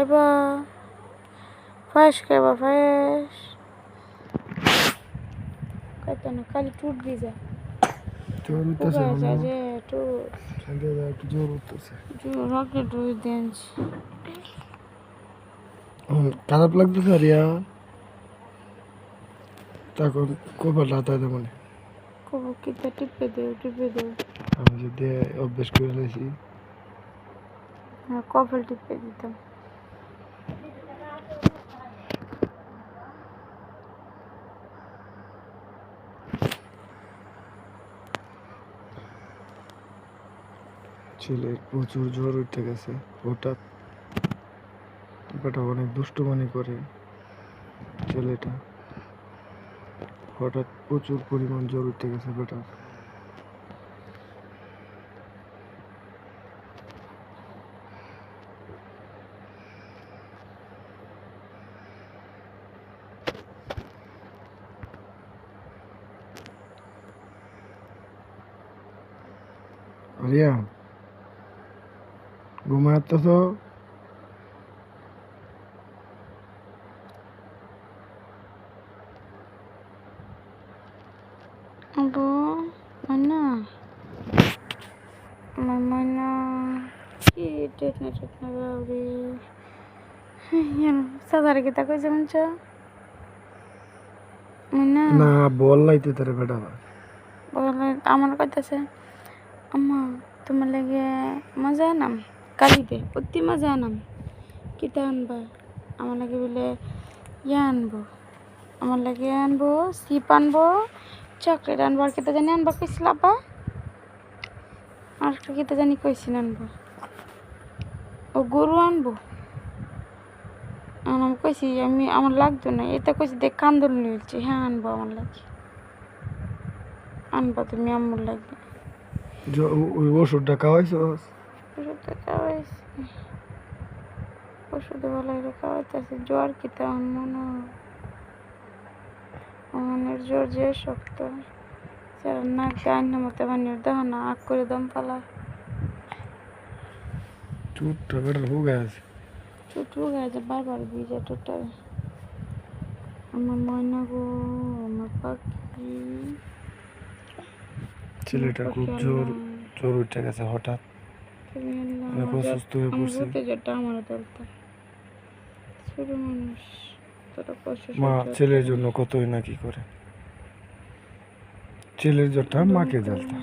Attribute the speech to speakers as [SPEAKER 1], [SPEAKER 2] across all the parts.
[SPEAKER 1] খাইবা পায়েস খাইবা পায়েস খাইতো না খালি টুট ভিজা
[SPEAKER 2] জ্বর উঠতেছে একটু জ্বর উঠতেছে
[SPEAKER 1] রকে টুট দিয়েছি
[SPEAKER 2] হুম, খারাপ লাগতেছে রিয়া তখন কবার লাতাতে মানে
[SPEAKER 1] কবো কিতা টিপে দেও টিপে দেও
[SPEAKER 2] আমি যদি অভ্যেস করে নিয়েছি
[SPEAKER 1] কপাল টিপে দিতাম
[SPEAKER 2] ছেলের প্রচুর জ্বর উঠে গেছে, হঠাৎ বেটা অনেক দুষ্টুমানি করে ছেলেটা। হঠাৎ প্রচুর পরিমাণ জ্বর উঠে গেছে বেটার রিয়া ঘুমাতে তো
[SPEAKER 1] আবু ময়না আমার ময়না কি টেট না টেট না বাবরে সাদারে কিতা কই যেমন চ? ময়না
[SPEAKER 2] না বল লাইতে তারে বেটা।
[SPEAKER 1] বলে আমার কইতাছে আম্মা তোমার লাগে মজা আনাম কালিতে অতি মজা আনাম, কিতা আনবা? আমার লাগে বলে, ইয়া আনব। আমার লাগে আনব সিপ আনব, চকলেট আনব, আর কিতা জানি আনবা কইছিল আব্বা? আর কিতা জানি কইছিল আনব। ও গরু আনব? আমি কইছি, আমি, আমার লাগতো না। এটা কইছি দেখ, কান্দল নিয়েছি হ্যাঁ আনব আমার লাগে। আনবা তুমি আমার লাগে।
[SPEAKER 2] জ- ওই ওষুধটা খাওয়াইছ?
[SPEAKER 1] খাওয়াইছি। ওষুধে ভালো করে খাওয়াইতেছে। জ্বর কি তেমন মনে মনের জ্বর যে শক্ত। যারা নাক গান মতো বানিয়ে দেহ না আগ করে দম পালা।
[SPEAKER 2] চুটটা বেটার আছে।
[SPEAKER 1] চুটু গাছে বারবার ভিজে টুটার আমার ময়না গো আমার পাখি।
[SPEAKER 2] ছেলেটা খুব জোর জোর উঠে গেছে হঠাৎ।
[SPEAKER 1] তুমি আল্লাহ,
[SPEAKER 2] হয়ে পড়ছে।
[SPEAKER 1] ভূতে আমারও ধরতো ছোট মানুষ
[SPEAKER 2] মা ছেলের জন্য কতই না কি করে। ছেলের জ্বরটা মাকে জ্বালতা।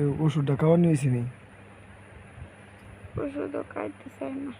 [SPEAKER 2] এই ওষুধটা খাওয়া নিয়েছি নি।
[SPEAKER 1] ওষুধও খাইতে চায় না।